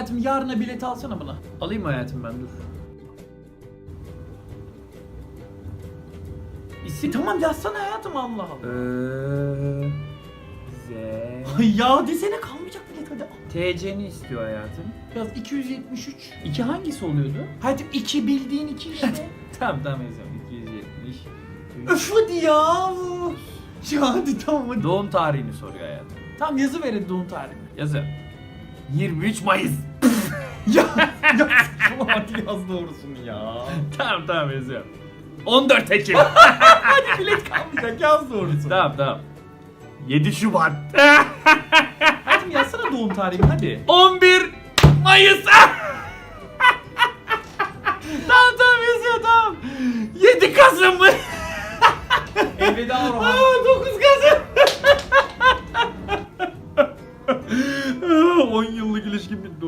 Hayatım yarına bilet alsana buna. Alayım hayatım ben dur. İsim tamam yazsana hayatım Allah Allah. Ee, Z. Ay ya desene kalmayacak bilet hadi. TC'ni istiyor hayatım. Yaz 273. İki hangisi oluyordu? Hayatım 2 bildiğin 2 işte. tamam tamam yazıyorum. 270. Öf hadi ya. Ya hadi tamam hadi. Doğum tarihini soruyor hayatım. Tamam yazı verin doğum tarihini. Yazı. 23 Mayıs. ya ya saçmalamak yaz doğrusunu ya. tamam tamam yazıyorum. 14 Ekim. Hadi bilet kalmayacak yaz doğrusunu. tamam tamam. 7 Şubat. Hadi yazsana doğum tarihimi hadi. 11 Mayıs. tamam tamam yazıyor tamam. 7 Kasım. Elveda Orhan. 10 yıllık ilişkim bitti.